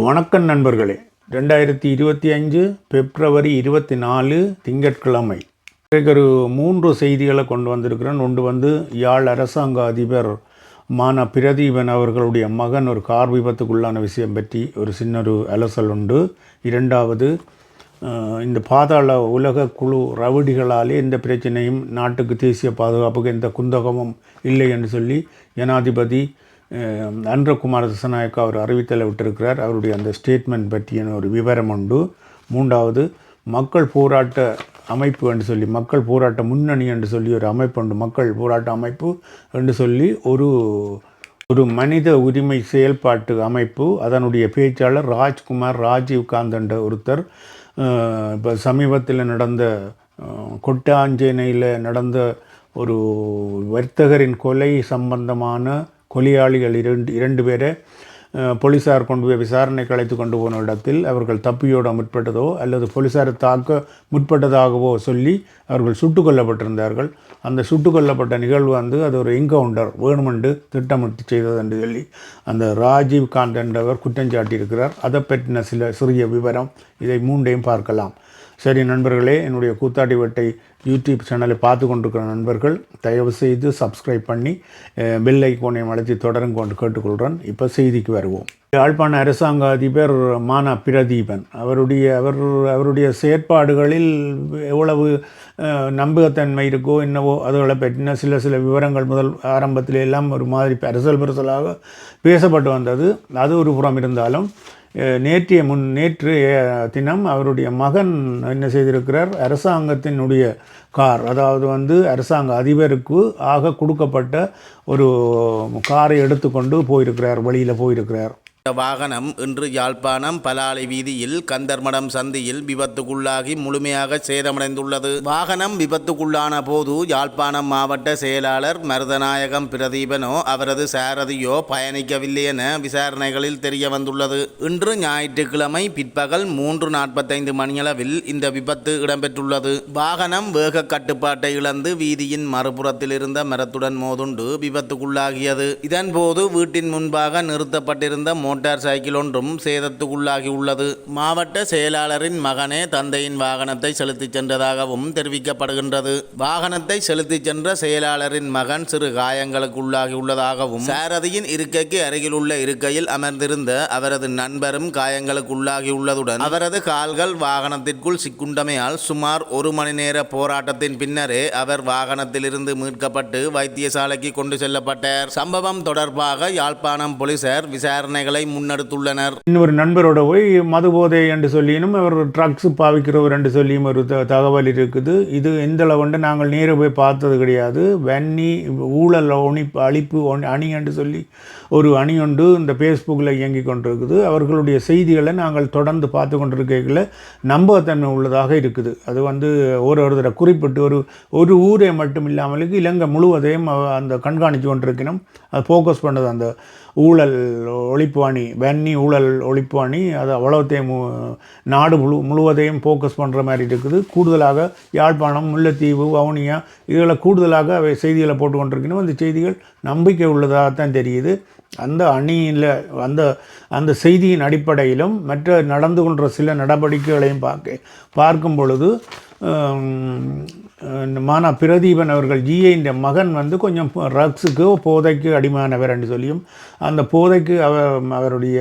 வணக்கம் நண்பர்களே. ரெண்டாயிரத்தி இருபத்தி அஞ்சு பிப்ரவரி இருபத்தி நாலு திங்கட்கிழமை. இன்றைக்கு ஒரு மூன்று செய்திகளை கொண்டு வந்திருக்கிறேன். ஒன்று வந்து யாழ் அரசாங்க அதிபர் மான பிரதீபன் அவர்களுடைய மகன் ஒரு கார் விபத்துக்குள்ளான விஷயம் பற்றி ஒரு சின்ன ஒரு அலசல் உண்டு. இரண்டாவது இந்த பாதாள உலக குழு ரவுடிகளாலே எந்த பிரச்சனையும் நாட்டுக்கு தேசிய பாதுகாப்புக்கு எந்த குந்தகமும் இல்லை என்று சொல்லி ஜனாதிபதி அன்றகுமார திசநாயக்கா அவர் அறிவித்தலை விட்டிருக்கிறார். அவருடைய அந்த ஸ்டேட்மெண்ட் பற்றியான ஒரு விவரம் உண்டு. மூன்றாவது மக்கள் போராட்ட அமைப்பு என்று சொல்லி மக்கள் போராட்ட முன்னணி என்று சொல்லி ஒரு அமைப்பு உண்டு. மக்கள் போராட்ட அமைப்பு என்று சொல்லி ஒரு ஒரு மனித உரிமை செயல்பாட்டு அமைப்பு. அதனுடைய பேச்சாளர் ராஜ்குமார் ராஜீவ்காந்த் என்ற ஒருத்தர். இப்போ சமீபத்தில் நடந்த கொட்டாஞ்சேனையில் நடந்த ஒரு வர்த்தகரின் கொலை சம்பந்தமான கொலையாளிகள் இரண்டு இரண்டு பேரை போலீஸார் போலீசார் கொண்டு போய் விசாரணைக்கு அழைத்து கொண்டு போன இடத்தில் அவர்கள் தப்பியோட முற்பட்டதோ அல்லது போலீசாரை தாக்க முற்பட்டதாகவோ சொல்லி அவர்கள் சுட்டு கொல்லப்பட்டிருந்தார்கள். அந்த சுட்டு கொல்லப்பட்ட நிகழ்வு வந்து அது ஒரு என்கவுண்டர் வேணுமென்று திட்டமிட்டு செய்தது என்று சொல்லி அந்த ராஜீவ் காந்த் என்றவர் குற்றம் சாட்டியிருக்கிறார். அதை பற்றின சில சிறிய விவரம் இதை மூன்றையும் பார்க்கலாம். சரி நண்பர்களே என்னுடைய கூத்தாடி வட்டை யூடியூப் சேனலை பார்த்து கொண்டிருக்கிற நண்பர்கள் தயவு செய்து சப்ஸ்கிரைப் பண்ணி பெல் ஐக்கோனையும் அழைத்து தொடரும் கொண்டு கேட்டுக்கொள்கிறேன். இப்போ செய்திக்கு வருவோம். யாழ்ப்பாண அரசாங்க அதிபர் மானா பிரதீபன் அவருடைய அவர் அவருடைய செயற்பாடுகளில் எவ்வளவு நம்பகத்தன்மை இருக்கோ என்னவோ அதுகளை பற்றின சில சில விவரங்கள் முதல் ஆரம்பத்தில் எல்லாம் ஒரு மாதிரி அரசல் பரிசலாக பேசப்பட்டு வந்தது. அது ஒரு புறம் இருந்தாலும் நேற்றைய முன் நேற்று தினம் அவருடைய மகன் என்ன செய்திருக்கிறார்? அரசாங்கத்தினுடைய கார் அதாவது வந்து அரசாங்க அதிபருக்கு ஆக கொடுக்கப்பட்ட ஒரு காரை எடுத்துக்கொண்டு போயிருக்கிறார் வழியில் போயிருக்கிறார். வாகனம் இன்று யாழ்ப்பாணம் பலாலை வீதியில் கந்தர்மடம் சந்தியில் விபத்துக்குள்ளாகி முழுமையாக சேதமடைந்துள்ளது. வாகனம் விபத்துக்குள்ளான போது யாழ்ப்பாணம் மாவட்ட செயலாளர் மருதநாயகம் பிரதீபனோ அவரது சாரதியோ பயணிக்கவில்லை என விசாரணைகளில் தெரிய வந்துள்ளது இன்று ஞாயிற்றுக்கிழமை பிற்பகல் மூன்று நாற்பத்தைந்து மணியளவில் இந்த விபத்து இடம்பெற்றுள்ளது. வாகனம் வேக கட்டுப்பாட்டை இழந்து வீதியின் மறுபுறத்தில் இருந்த மரத்துடன் மோதுண்டு விபத்துக்குள்ளாகியது. இதன்போது வீட்டின் முன்பாக நிறுத்தப்பட்டிருந்த மோட்டார் சைக்கிள் ஒன்றும் சேதத்துக்குள்ளாகி உள்ளது. மாவட்ட செயலாளரின் மகனே தந்தையின் வாகனத்தை செலுத்திச் சென்றதாகவும் தெரிவிக்கப்படுகின்றது. வாகனத்தை செலுத்திச் சென்ற செயலாளரின் மகன் சிறு காயங்களுக்குள்ளாகியுள்ளதாகவும் சாரதியின் இருக்கைக்கு அருகில் உள்ள இருக்கையில் அமர்ந்திருந்த அவரது நண்பரும் காயங்களுக்குள்ளாகியுள்ளதுடன் அவரது கால்கள் வாகனத்திற்குள் சிக்குண்டமையால் சுமார் ஒரு மணி நேர போராட்டத்தின் பின்னரே அவர் வாகனத்திலிருந்து மீட்கப்பட்டு வைத்தியசாலைக்கு கொண்டு செல்லப்பட்டார். சம்பவம் தொடர்பாக யாழ்ப்பாணம் போலீசார் விசாரணைகளை முன்னெடுத்துள்ளனர். இன்னொரு நண்பரோட போய் மது போதை என்று சொல்லியும் அவர் ட்ரக்ஸ் பாவிக்கிறவர் என்று சொல்லியும் ஒரு த தகவல் இருக்குது. இது எந்த அளவுண்டு நாங்கள் நேர போய் பார்த்தது கிடையாது. வன்னி ஊழல் ஒணி அழிப்பு அணி என்று சொல்லி ஒரு அணி ஒன்று இந்த ஃபேஸ்புக்கில் இயங்கி கொண்டிருக்குது. அவர்களுடைய செய்திகளை நாங்கள் தொடர்ந்து பார்த்து கொண்டிருக்கையில் நம்பகத்தன்மை உள்ளதாக இருக்குது. அது வந்து ஒரு ஒருத்தரை குறிப்பிட்டு ஒரு ஒரு ஊரை மட்டும் இல்லாமலுக்கு இலங்கை முழுவதையும் அந்த கண்காணித்து கொண்டிருக்கணும் அது ஃபோக்கஸ் பண்ணது அந்த ஊழல் ஒழிப்பு அணி வன்னி ஊழல் ஒழிப்பு அணி அது அவ்வளோத்தையும் மு- நாடு முழு முழுவதையும் ஃபோக்கஸ் பண்ணுற மாதிரி இருக்குது. கூடுதலாக யாழ்ப்பாணம் முல்லைத்தீவு வவுனியா இதில் கூடுதலாக அவை செய்திகளை போட்டு கொண்டிருக்கணும் அந்த செய்திகள் நம்பிக்கை உள்ளதாக தான் தெரியுது. அந்த அணியில் அந்த அந்த செய்தியின் அடிப்படையிலும் மற்ற நடந்து கொண்ட சில நடவடிக்கைகளையும் பார்க்க பார்க்கும் பொழுது மானா பிரதீபன் அவர்கள் ஜிஏயின் மகன் வந்து கொஞ்சம் ட்ரக்ஸுக்கு போதைக்கு அடிமையானவர் என்று சொல்லியும் அந்த போதைக்கு அவர் அவருடைய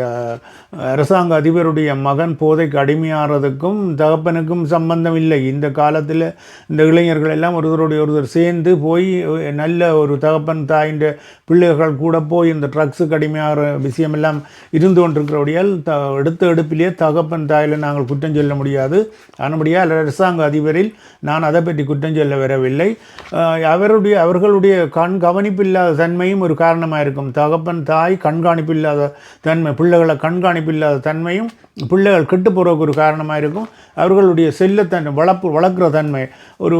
அரசாங்க அதிபருடைய மகன் போதைக்கு அடிமையாகிறதுக்கும் தகப்பனுக்கும் சம்பந்தம் இல்லை இந்த காலத்தில் இந்த இளைஞர்கள் எல்லாம் ஒருவருடைய ஒருவர் சேர்ந்து போய் நல்ல ஒரு தகப்பன் தாயின் பிள்ளைகள் கூட போய் இந்த ட்ரக்ஸுக்கு அடிமையாகிற விஷயமெல்லாம் இருந்து கொண்டிருக்கிறபடியால் த எடுத்த எடுப்பிலேயே தகப்பன் தாயில் நாங்கள் குற்றம் சொல்ல முடியாது. ஆனபடியால் அரசாங்க அதிபரில் நான் அதை பற்றி குற்றம் சொல்ல வரவில்லை. அவருடைய அவர்களுடைய கண் கவனிப்பில்லாத தன்மையும் ஒரு காரணமாக இருக்கும் தகப்பன் தாய் கண்காணிப்பு இல்லாத தன்மை பிள்ளைகளை கண்காணிப்பில்லாத தன்மையும் பிள்ளைகள் கெட்டு போகிறதுக்கு ஒரு காரணமாக இருக்கும். அவர்களுடைய செல்லத்தன்மை வளர்ப்பு வளர்க்குற தன்மை ஒரு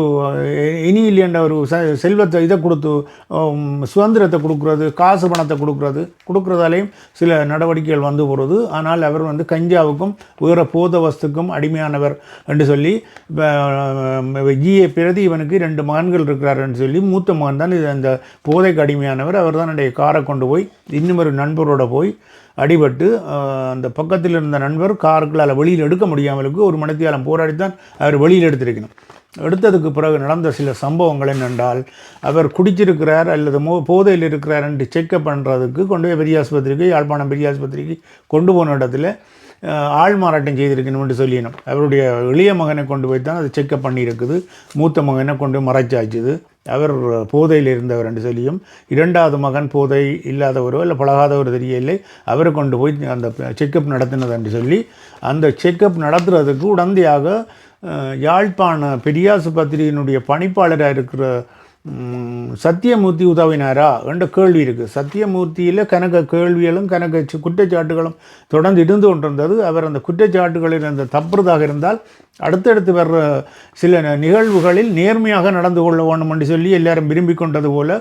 இனி இல்லைன்ற ஒரு செல்வத்தை இதை கொடுத்து சுதந்திரத்தை கொடுக்குறது காசு பணத்தை கொடுக்குறது கொடுக்குறதாலேயும் சில நடவடிக்கைகள் வந்து போகிறது ஆனால் அவர் வந்து கஞ்சாவுக்கும் வேறு போத வஸ்துக்கும் அடிமையானவர் என்று சொல்லி ஜிஏ பிரதி இவனுக்கு ரெண்டு மகன்கள் இருக்கிறாருன்னு சொல்லி மூத்த மகன் தான் இது அந்த போதைக்கு அடிமையானவர். அவர் தான் என்னுடைய காரை கொண்டு போய் இன்னும் ஒரு நண்பரோட போய் அடிபட்டு அந்த பக்கத்தில் இருந்த நண்பர் காருக்களால் வெளியில் எடுக்க முடியாமலுக்கு ஒரு மனத்தியாலம் போராடித்தான் அவர் வெளியில் எடுத்திருக்கணும். எடுத்ததுக்கு பிறகு நடந்த சில சம்பவங்கள் என்னென்றால் அவர் குடிச்சிருக்கிறார் அல்லது மோ போதையில் இருக்கிறார் என்று செக்கப் பண்ணுறதுக்கு கொண்டு போய் பெரிய ஆஸ்பத்திரிக்கு யாழ்ப்பாணம் பெரிய ஆஸ்பத்திரிக்கு கொண்டு போன இடத்துல ஆள் மாறாட்டம் செய்திருக்கணும் என்று சொல்லினோம். அவருடைய இளைய மகனை கொண்டு போய் தான் அது செக்கப் பண்ணியிருக்குது. மூத்த மகனை கொண்டு மறைச்சாச்சுது. அவர் போதையில் இருந்தவர் என்று சொல்லியும் இரண்டாவது மகன் போதை இல்லாதவரோ இல்லை பழகாதவரோ தெரியவில்லை. அவரை கொண்டு போய் அந்த செக்கப் நடத்தினது என்று சொல்லி அந்த செக்கப் நடத்துறதுக்கு உடந்தையாக யாழ்ப்பாண யாழ்ப்பாண பெரியாசுபத்திரியினுடைய பணிப்பாளராக இருக்கிற சத்தியமூர்த்தி உதவினாரா என்ற கேள்வி இருக்குது சத்தியமூர்த்தியில் கனக கேள்விகளும் கனக குற்றச்சாட்டுகளும் தொடர்ந்து இருந்து கொண்டிருந்தது. அவர் அந்த குற்றச்சாட்டுகளில் அந்த தப்புறதாக இருந்தால் அடுத்தடுத்து வர்ற சில ந- நிகழ்வுகளில் நேர்மையாக நடந்து கொள்ள வேண்டும் என்று சொல்லி எல்லாரும் விரும்பி கொண்டது போல்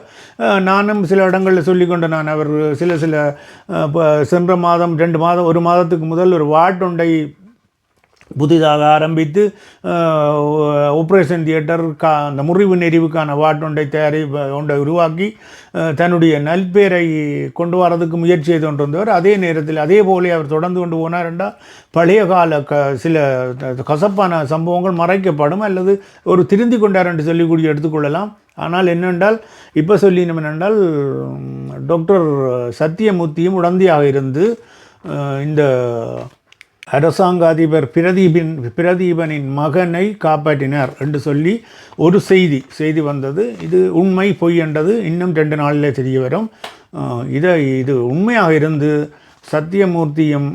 நானும் சில இடங்களில் சொல்லிக்கொண்டு நான் அவர் சில சில ப- சென்ற மாதம் ரெண்டு மாதம் ஒரு மாதத்துக்கு முதல் ஒரு வாட்டுண்டை புதிதாக ஆரம்பித்து ஆப்ரேஷன் தியேட்டர் கா அந்த முறிவு நெறிவுக்கான வாட்டொண்டை தயாரி ஒன்றை உருவாக்கி தன்னுடைய நல்பேரை கொண்டு வரதுக்கு முயற்சி செய்து கொண்டிருந்தவர் அதே நேரத்தில் அதே போல அவர் தொடர்ந்து கொண்டு போனார் என்றால் பழைய கால க சில கசப்பான சம்பவங்கள் மறைக்கப்படும் அல்லது ஒரு திருந்தி கொண்டார் என்று சொல்லி கூடி எடுத்துக்கொள்ளலாம். ஆனால் என்னென்றால் இப்போ சொல்லினோம் என்னென்றால் டாக்டர் சத்தியமூர்த்தியும் உடந்தையாக இருந்து இந்த அரசாங்க அதிபர் பிரதீபின் பிரதீபனின் மகனை காப்பாற்றினார் என்று சொல்லி ஒரு செய்தி செய்தி வந்தது. இது உண்மை பொய் என்றது இன்னும் ரெண்டு நாளில் தெரிய வரும். இதை இது உண்மையாக இருந்து சத்தியமூர்த்தியும்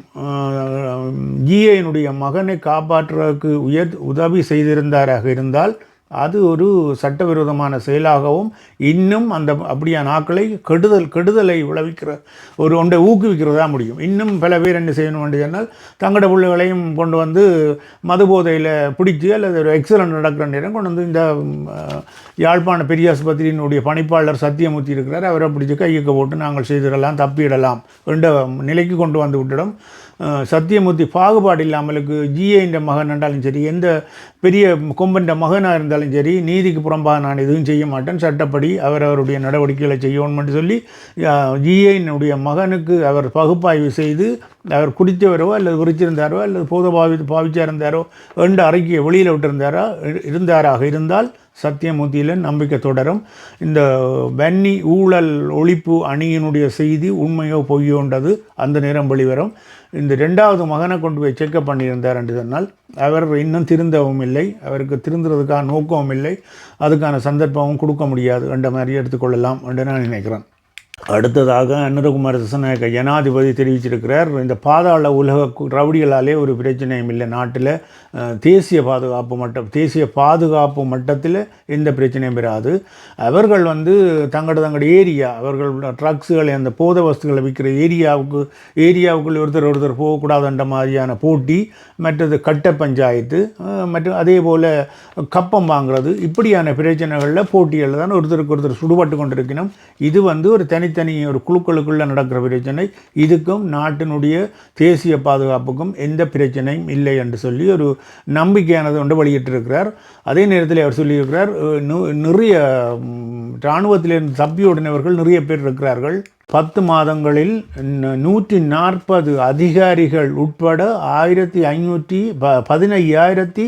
ஜிஏனுடைய மகனை காப்பாற்றுவதற்கு உயர் உதவி செய்திருந்தாராக இருந்தால் அது ஒரு சட்டவிரோதமான செயலாகவும் இன்னும் அந்த அப்படியான ஆக்களை கெடுதல் கெடுதலை விளைவிக்கிற ஒரு ஒன்றை ஊக்குவிக்கிறதா முடியும். இன்னும் பல பேர் என்ன செய்யணும் என்று சொன்னால் தங்களோட பிள்ளைகளையும் கொண்டு வந்து மது போதையில் பிடிச்சி அல்லது ஒரு எக்ஸலண்ட் நடக்கிற நேரம் கொண்டு வந்து இந்த யாழ்ப்பாண பெரிய ஆஸ்பத்திரியினுடைய பணிப்பாளர் சத்தியமூர்த்தி இருக்கிறார். அவரை பிடிச்சி கையுக்க போட்டு நாங்கள் செய்திடலாம் தப்பிடலாம் என்ற நிலைக்கு கொண்டு வந்து விட்டுடும். சத்தியமூர்த்தி பாகுபாடு இல்லாமலுக்கு ஜிஏன்ற மகன் என்றாலும் சரி எந்த பெரிய கொம்பன்ற மகனாக இருந்தாலும் சரி நீதிக்கு புறம்பாக நான் எதுவும் செய்ய மாட்டேன். சட்டப்படி அவர் அவருடைய நடவடிக்கைகளை செய்யணும்னு சொல்லி ஜிஏனுடைய மகனுக்கு அவர் பகுப்பாய்வு செய்து அவர் குடித்தவரோ அல்லது குறிச்சிருந்தாரோ அல்லது போத பாவி பாவிச்சா இருந்தாரோ என்ற அறிக்கையை வெளியில் விட்டிருந்தாரா இருந்தாராக இருந்தால் சத்தியமூர்த்தியில் நம்பிக்கை தொடரும். இந்த வன்னி ஊழல் ஒழிப்பு அணியினுடைய செய்தி உண்மையோ பொய்யோன்றது அந்த நேரம் வெளிவரும். இந்த ரெண்டாவது மகனை கொண்டு போய் செக்கப் பண்ணியிருந்தார் என்று சொன்னால் அவர் இன்னும் திருந்தவும் இல்லை அவருக்கு திருந்துறதுக்கான நோக்கமும் இல்லை அதுக்கான சந்தர்ப்பமும் கொடுக்க முடியாது என்ற மாதிரி எடுத்துக்கொள்ளலாம் என்று நான் நினைக்கிறேன். அடுத்ததாக அனுரகுமார் திசநாயக்க ஜனாதிபதி தெரிவிச்சிருக்கிறார். இந்த பாதாள உலக ரவுடிகளாலே ஒரு பிரச்சனையும் இல்லை. நாட்டில் தேசிய பாதுகாப்பு மட்டம் தேசிய பாதுகாப்பு மட்டத்தில் எந்த பிரச்சனையும் பெறாது. அவர்கள் வந்து தங்களோட தங்களோட ஏரியா அவர்கள் ட்ரக்ஸுகளை அந்த போத வஸ்துகளை விற்கிற ஏரியாவுக்கு ஏரியாவுக்குள் ஒருத்தர் ஒருத்தர் போகக்கூடாதுன்ற மாதிரியான போட்டி மற்றது கட்ட பஞ்சாயத்து மற்றும் அதே போல் கப்பம் வாங்குறது இப்படியான பிரச்சனைகளில் போட்டிகளில் தான் ஒருத்தருக்கு ஒருத்தர் சுடுபட்டு கொண்டிருக்கணும். இது வந்து ஒரு தனித்தனி ஒரு குழுக்களுக்குள்ளே நடக்கிற பிரச்சனை இதுக்கும் நாட்டினுடைய தேசிய பாதுகாப்புக்கும் எந்த பிரச்சனையும் இல்லை என்று சொல்லி ஒரு நம்பிக்கையானது ஒன்று வெளியிட்டிருக்கிறார். அதே நேரத்தில் அவர் சொல்லியிருக்கிறார் நிறைய இராணுவத்திலிருந்து தப்பியுடனவர்கள் நிறைய பேர் இருக்கிறார்கள். பத்து மாதங்களில் நூற்றி நாற்பது அதிகாரிகள் உட்பட ஆயிரத்தி ஐநூற்றி ப பதினையாயிரத்தி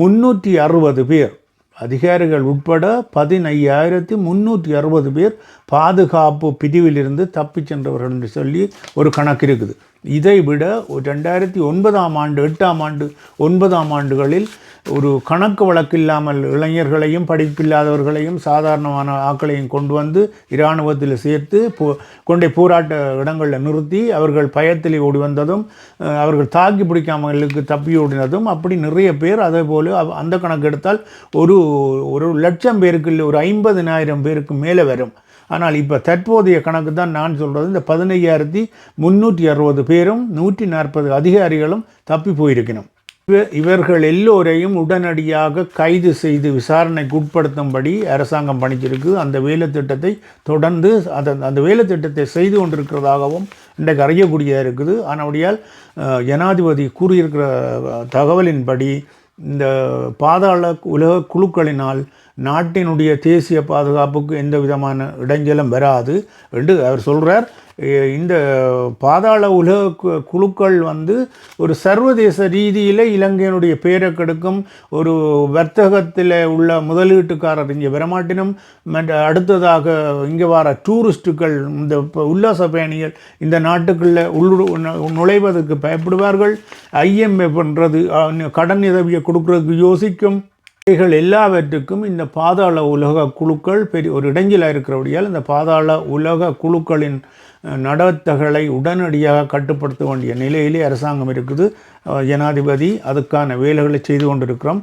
முந்நூற்றி அறுபது பேர். அதிகாரிகள் உட்பட பதினையாயிரத்தி முந்நூற்றி அறுபது பேர் பாதுகாப்பு பிரிவிலிருந்து தப்பிச் சென்றவர்கள் என்று சொல்லி ஒரு கணக்கு இருக்குது. இதை விட ஒரு ரெண்டாயிரத்தி ஒன்பதாம் ஆண்டு எட்டாம் ஆண்டு ஒன்பதாம் ஆண்டுகளில் ஒரு கணக்கு வழக்கு இல்லாமல் இளைஞர்களையும் படிப்பில்லாதவர்களையும் சாதாரணமான ஆட்களையும் கொண்டு வந்து இராணுவத்தில் சேர்த்து போ கொண்டே போராட்ட இடங்களில் நிறுத்தி அவர்கள் பயத்தில் ஓடி வந்ததும் அவர்கள் தாக்கி பிடிக்காமலுக்கு தப்பி ஓடினதும் அப்படி நிறைய பேர் அதே போல் அந்த கணக்கு எடுத்தால் ஒரு ஒரு லட்சம் பேருக்கு இல்லை ஒரு ஐம்பதினாயிரம் பேருக்கு மேலே வரும். ஆனால் இப்போ தற்போதைய கணக்கு தான் நான் சொல்கிறது இந்த பதினையாயிரத்தி முந்நூற்றி அறுபது பேரும் நூற்றி நாற்பது அதிகாரிகளும் தப்பி போயிருக்கணும். இவ- இவர்கள் எல்லோரையும் உடனடியாக கைது செய்து விசாரணைக்கு உட்படுத்தும்படி அரசாங்கம் பணிச்சிருக்கு. அந்த வேலைத்திட்டத்தை தொடர்ந்து அந்த அந்த வேலைத்திட்டத்தை செய்து கொண்டிருக்கிறதாகவும் இன்றைக்கு அறியக்கூடியதாக இருக்குது. ஆனபடியால் ஜனாதிபதி கூறியிருக்கிற தகவலின்படி இந்த பாதாள உலக குழுக்களினால் நாட்டினுடைய தேசிய பாதுகாப்புக்கு எந்த விதமான இடைஞ்சலும் வராது என்று அவர் சொல்கிறார் இந்த பாதாள உலக கு- குழுக்கள் வந்து ஒரு சர்வதேச ரீதியில் இலங்கையினுடைய பேரை கெடுக்கும் ஒரு வர்த்தகத்தில் உள்ள முதலீட்டுக்காரர் இங்கே வரமாட்டினும் அடுத்ததாக இங்கே வர டூரிஸ்ட்டுகள் இந்த உல்லாச பயணிகள் இந்த நாட்டுக்குள்ளே உள் நுழைவதற்கு பயப்படுவார்கள். ஐஎம்எஃப்ன்றது கடன் உதவியை கொடுக்குறதுக்கு யோசிக்கும். இவைகள் எல்லாவற்றுக்கும் இந்த பாதாள உலக குழுக்கள் பெரிய ஒரு இடைஞ்சலாக இருக்கிறபடியால் இந்த பாதாள உலக குழுக்களின் நடத்தகளை நடத்தைகளை உடனடியாக கட்டுப்படுத்த வேண்டிய நிலையிலே அரசாங்கம் இருக்குது. ஜனாதிபதி அதுக்கான வேலைகளை செய்து கொண்டிருக்கிறோம்.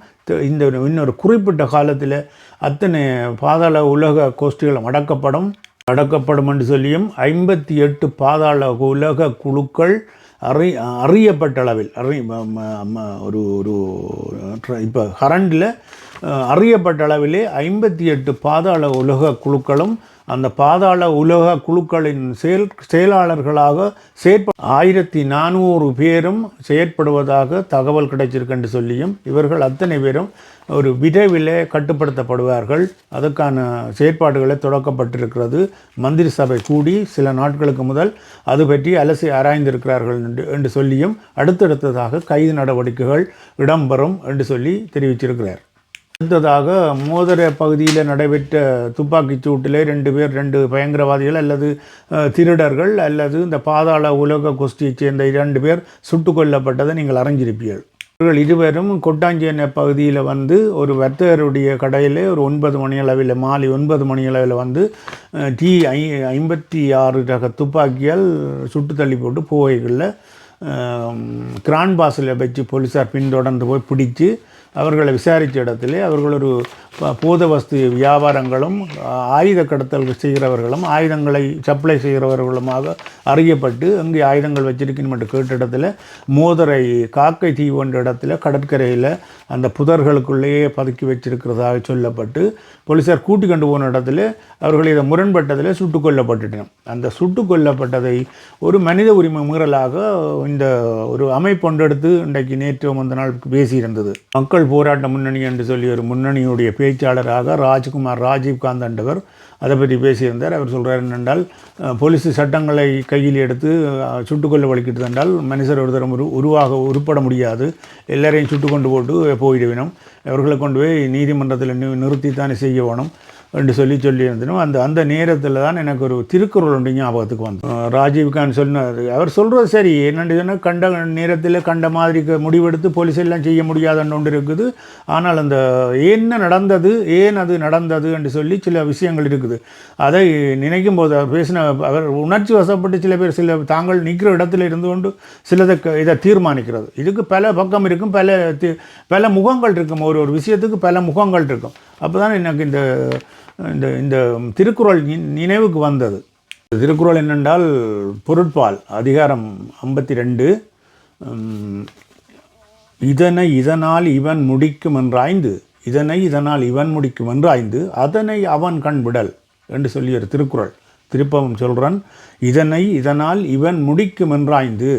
இந்த இன்னொரு குறிப்பிட்ட காலத்தில் அத்தனை பாதாள உலக கோஷ்டிகளும் அடக்கப்படும். அடக்கப்படும் என்று சொல்லியும் ஐம்பத்தி எட்டு பாதாள உலக குழுக்கள் அறி அறியப்பட்ட அளவில் அறி ஒரு ஒரு இப்போ கரண்டில் அறியப்பட்ட அளவிலே ஐம்பத்தி எட்டு பாதாள உலக குழுக்களும் அந்த பாதாள உலக குழுக்களின் செயல் செயலாளர்களாக செயற்ப ஆயிரத்தி நானூறு பேரும் செயற்படுவதாக தகவல் கிடைச்சிருக்கு என்று சொல்லியும் இவர்கள் அத்தனை பேரும் ஒரு விரைவிலே கட்டுப்படுத்தப்படுவார்கள். அதற்கான செயற்பாடுகளை தொடக்கப்பட்டிருக்கிறது. மந்திரி சபை கூடி சில நாட்களுக்கு முதல் அது பற்றி அலசி ஆராய்ந்திருக்கிறார்கள் என்று என்று சொல்லியும் அடுத்தடுத்ததாக கைது நடவடிக்கைகள் இடம்பெறும் என்று சொல்லி தெரிவிச்சிருக்கிறார் அடுத்ததாக மோதர பகுதியில் நடைபெற்ற துப்பாக்கிச் சூட்டிலே ரெண்டு பேர் ரெண்டு பயங்கரவாதிகள் அல்லது திருடர்கள் அல்லது இந்த பாதாள உலக கோஷ்டியைச் சேர்ந்த இரண்டு பேர் சுட்டுக் கொல்லப்பட்டதை நீங்கள் அறிஞ்சிருப்பீர்கள். இவர்கள் இருவரும் கொட்டாஞ்சேன பகுதியில் வந்து ஒரு வர்த்தகருடைய கடையில் ஒரு ஒன்பது மணி அளவில் மாலை ஒன்பது மணி அளவில் வந்து டி ஐ ஐம்பத்தி ஆறு ரக துப்பாக்கியால் சுட்டு தள்ளி போட்டு போவைகளில் கிராண்ட் பாஸில் வச்சு போலீஸார் பின்தொடர்ந்து போய் பிடிச்சி அவர்களை விசாரித்த இடத்திலே அவர்கள் ஒரு ப- வஸ்து வியாபாரங்களும் ஆயுத கடத்தல் செய்கிறவர்களும் ஆயுதங்களை சப்ளை செய்கிறவர்களுமாக அறியப்பட்டு அங்கே ஆயுதங்கள் வச்சிருக்கணும் என்று கேட்ட இடத்துல மோதரை காக்கை தீவு என்ற இடத்துல கடற்கரையில் அந்த புதர்களுக்குள்ளேயே பதுக்கி வச்சிருக்கிறதாக சொல்லப்பட்டு போலீஸார் கூட்டி கொண்டு போன இடத்துல அவர்கள் இதை முரண்பட்டதில் சுட்டுக் கொல்லப்பட்டுட்டோம் அந்த சுட்டு கொல்லப்பட்டதை ஒரு மனித உரிமை மீறலாக இந்த ஒரு அமைப்பு அமைப்பொண்டெடுத்து இன்றைக்கு நேற்று முந்த நாள் பேசியிருந்தது. மக்கள் போராட்ட முன்னணி என்று சொல்லி ஒரு முன்னணியுடைய பேச்சாளராக ராஜ்குமார் ராஜீவ்காந்த் என்றவர் அதை பற்றி பேசியிருந்தார். அவர் சொல்கிறார் என்னென்றால் போலீஸ் சட்டங்களை கையில் எடுத்து சுட்டுக்கொள்ள வலிக்கிட்டு என்றால் மனுஷர் ஒரு தரம் உரு உருவாக உருப்பட முடியாது. எல்லாரையும் சுட்டு கொண்டு போட்டு போயிடுவினோம். அவர்களை கொண்டு போய் நீதிமன்றத்தில் நிறுத்தித்தானே செய்ய வேணும். என்று சொல்லி சொல்லியிருந்தனும் அந்த அந்த நேரத்தில் தான் எனக்கு ஒரு திருக்குறள் ஒன்று ஞாபகத்துக்கு வந்து ராஜீவ்காந்த் சொன்னார். அவர் சொல்கிறது சரி. என்னென்னு சொன்னால் கண்ட நேரத்தில் கண்ட மாதிரி முடிவெடுத்து போலீஸ் எல்லாம் செய்ய முடியாதுன்னு ஒன்று இருக்குது. ஆனால் அந்த என்ன நடந்தது? ஏன் அது நடந்தது? என்று சொல்லி சில விஷயங்கள் இருக்குது. அதை நினைக்கும் போது அவர் பேசின அவர் உணர்ச்சி வசப்பட்டு சில பேர் சில தாங்கள் நிற்கிற இடத்துல இருந்து கொண்டு சிலதை க- இதை தீர்மானிக்கிறது. இதுக்கு பல பக்கம் இருக்கும் பல தி- பல முகங்கள் இருக்கும். ஒரு ஒரு விஷயத்துக்கு பல முகங்கள் இருக்கும். அப்போ தான் எனக்கு இந்த இந்த இந்த திருக்குறள் நினைவுக்கு வந்தது. திருக்குறள் என்னென்றால் பொருட்பால் அதிகாரம் ஐம்பத்தி ரெண்டு இதனை இதனால் இவன் முடிக்கும் என்றாய்ந்து இதனை இதனால் இவன் முடிக்கும் என்றாய்ந்து அதனை அவன் கண்விடல் என்று சொல்லிய ஒரு திருக்குறள். திருப்பவன் சொல்கிறான் இதனை இதனால் இவன் முடிக்கும் என்றாய்ந்து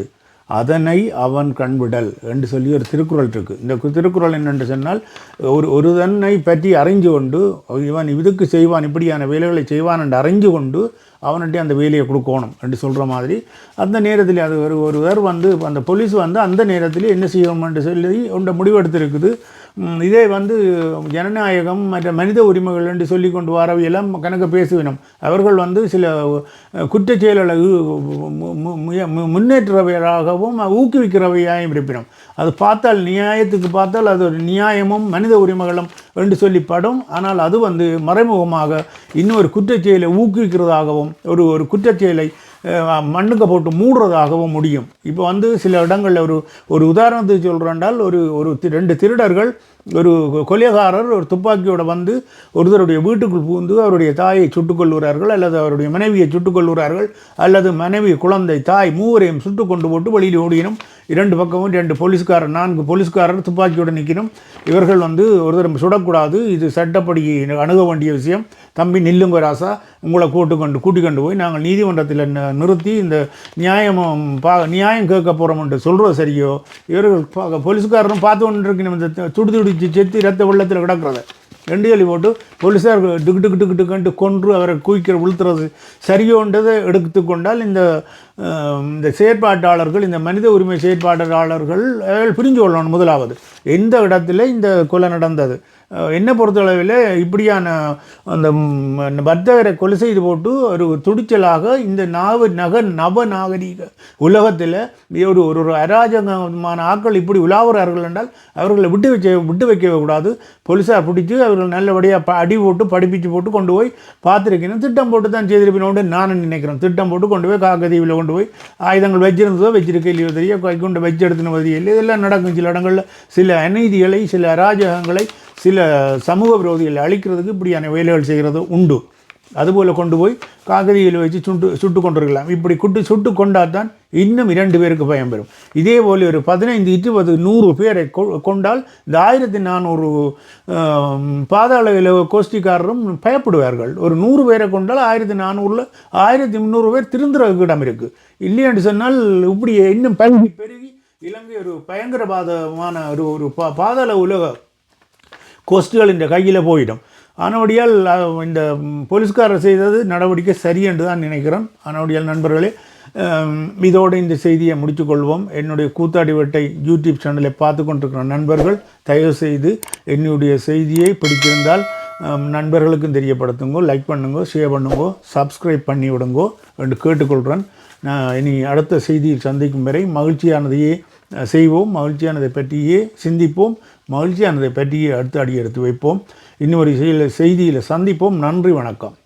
அதனை அவன் கண்விடல் என்று சொல்லி ஒரு திருக்குறள் இருக்கு. இந்த திருக்குறள் என்னென்று சொன்னால் ஒரு ஒரு தன்னை பற்றி அறிஞ்சு கொண்டு இவன் இதுக்கு செய்வான் இப்படியான வேலைகளை செய்வான் என்று அறிஞ்சு கொண்டு அவன்கிட்ட அந்த வேலையை கொடுக்கணும் என்று சொல்கிற மாதிரி அந்த நேரத்தில் அது ஒரு ஒருவர் வந்து அந்த போலீஸ் வந்து அந்த நேரத்தில் என்ன செய்யணும் என்று சொல்லி உண்டை முடிவெடுத்திருக்குது. இதே வந்து ஜனநாயகம் மற்ற மனித உரிமைகள் என்று சொல்லி கொண்டு வரவையெல்லாம் கணக்கு பேசுவினோம். அவர்கள் வந்து சில குற்றச் செயல்களை மு- மு- முன்னேற்றவையாகவும் இருப்பினோம். அது பார்த்தால் நியாயத்துக்கு பார்த்தால் அது ஒரு நியாயமும் மனித உரிமைகளும் என்று சொல்லி படும் ஆனால் அது வந்து மறைமுகமாக இன்னொரு குற்றச் செயலை ஊக்குவிக்கிறதாகவும் ஒரு ஒரு குற்றச் செயலை மண்ணுக்கு போட்டு மூடுறதாகவும் முடியும். இப்போ வந்து சில இடங்களில் ஒரு ஒரு உதாரணத்துக்கு சொல்கிறேன்டால் ஒரு ஒரு தி- ரெண்டு திருடர்கள் ஒரு கொலைகாரர் ஒரு துப்பாக்கியோட வந்து ஒருத்தருடைய வீட்டுக்குள் புகுந்து அவருடைய தாயை சுட்டுக்கொள்கிறார்கள் அல்லது அவருடைய மனைவியை சுட்டுக்கொள்கிறார்கள் அல்லது மனைவி குழந்தை தாய் மூவரையும் சுட்டு கொண்டு போட்டு வெளியில் ஓடினும் இரண்டு பக்கமும் ரெண்டு போலீஸ்காரர் நான்கு போலீஸ்காரர் துப்பாக்கியோட நிற்கணும் இவர்கள் வந்து ஒருத்தர் சுடக்கூடாது. இது சட்டப்படி அணுக வேண்டிய விஷயம். தம்பி நில்லுங்க ராசா. உங்களை கூட்டு கொண்டு கூட்டிக் கொண்டு போய் நாங்கள் நீதிமன்றத்தில் ந- நிறுத்தி இந்த நியாயமும் பா நியாயம் கேட்க போகிறோம் சொல்கிறோம் சரியோ? இவர்கள் பா- போலீஸ்காரரும் பார்த்து கொண்டு இருக்கணும் இந்த துடி துடிச்சு செத்து ரத்த வெள்ளத்தில் கிடக்கிறத. ரெண்டு சொல்லி போட்டு போலீஸார் டுக்கு டுக்கு டுக்கு டுக்குன்ட்டு கொன்று அவரை குவிக்கிற உளுத்துறது சரியோன்றதை எடுத்துக்கொண்டால் இந்த இந்த செயற்பாட்டாளர்கள் இந்த மனித உரிமை செயற்பாட்டாளர்கள் புரிஞ்சு கொள்ளணும் முதலாவது. எந்த இடத்துல இந்த கொலை நடந்தது? என்னை பொறுத்தளவில் இப்படியான அந்த வர்த்தகரை கொலை செய்து போட்டு ஒரு துடிச்சலாக இந்த நாவ நக நவ நாகரீக உலகத்தில் ஒரு ஒரு ஒரு அராஜகமான ஆட்கள் இப்படி உலாவுறார்கள் என்றால் அவர்களை விட்டு வச்ச விட்டு வைக்கவே கூடாது. போலீஸார் பிடிச்சி அவர்கள் நல்லபடியாக ப அடி போட்டு படிப்பிச்சு போட்டு கொண்டு போய் பார்த்துருக்கணும் திட்டம் போட்டு தான் செய்திருப்பினோடு நான் நினைக்கிறேன். திட்டம் போட்டு கொண்டு போய் காக்கதீவில் கொண்டு போய் ஆயுதங்கள் வச்சிருந்ததோ வச்சிருக்க இல்லையோ தெரிய கொண்டு வச்சு எடுத்துன இல்லை இதெல்லாம் நடக்கும் சில இடங்களில். சில அநீதிகளை சில அராஜகங்களை சில சமூக விரோதிகளை அழிக்கிறதுக்கு இப்படியான வேலைகள் செய்கிறது உண்டு. அதுபோல் கொண்டு போய் காகதியில் வச்சு சுட்டு சுட்டு கொண்டிருக்கலாம். இப்படி குட்டு சுட்டு கொண்டால் தான் இன்னும் இரண்டு பேருக்கு பயம் பெறும். இதே போல் ஒரு பதினைந்து இருபது நூறு பேரை கொ- கொண்டால் இந்த ஆயிரத்தி நானூறு பாதாள கோஷ்டிக்காரரும் பயப்படுவார்கள். ஒரு நூறு பேரை கொண்டால் ஆயிரத்தி நானூறில் ஆயிரத்தி முந்நூறு பேர் திருந்துறதுக்கு இடம் இருக்குது இல்லையென்று சொன்னால் இப்படி இன்னும் பல்கி பெருகி இலங்கை ஒரு பயங்கரவாதமான ஒரு ஒரு பா பாதாள உலக கோஸ்ட்டுகள் இந்த கையில் போயிடும். ஆனபடியால் இந்த போலீஸ்காரர் செய்தது நடவடிக்கை சரி என்று தான் நினைக்கிறேன் ஆனபடியால் நண்பர்களே இதோடு இந்த செய்தியை முடித்துக்கொள்வோம் என்னுடைய கூத்தாடி வெட்டை யூடியூப் சேனலை பார்த்து கொண்டிருக்கிற நண்பர்கள் தயவு செய்து என்னுடைய செய்தியை பிடித்திருந்தால் நண்பர்களுக்கும் தெரியப்படுத்துங்கோ லைக் பண்ணுங்கோ ஷேர் பண்ணுங்கோ சப்ஸ்கிரைப் பண்ணி விடுங்கோ என்று கேட்டுக்கொள்கிறேன். நான் இனி அடுத்த செய்தியில் சந்திக்கும் வரை மகிழ்ச்சியானதையே செய்வோம். மகிழ்ச்சியானதை பற்றியே சிந்திப்போம். மகிழ்ச்சியானதை பற்றியே அடுத்த அடி எடுத்து வைப்போம். இன்னொரு செய்தியில் செய்தியில் சந்திப்போம். நன்றி வணக்கம்.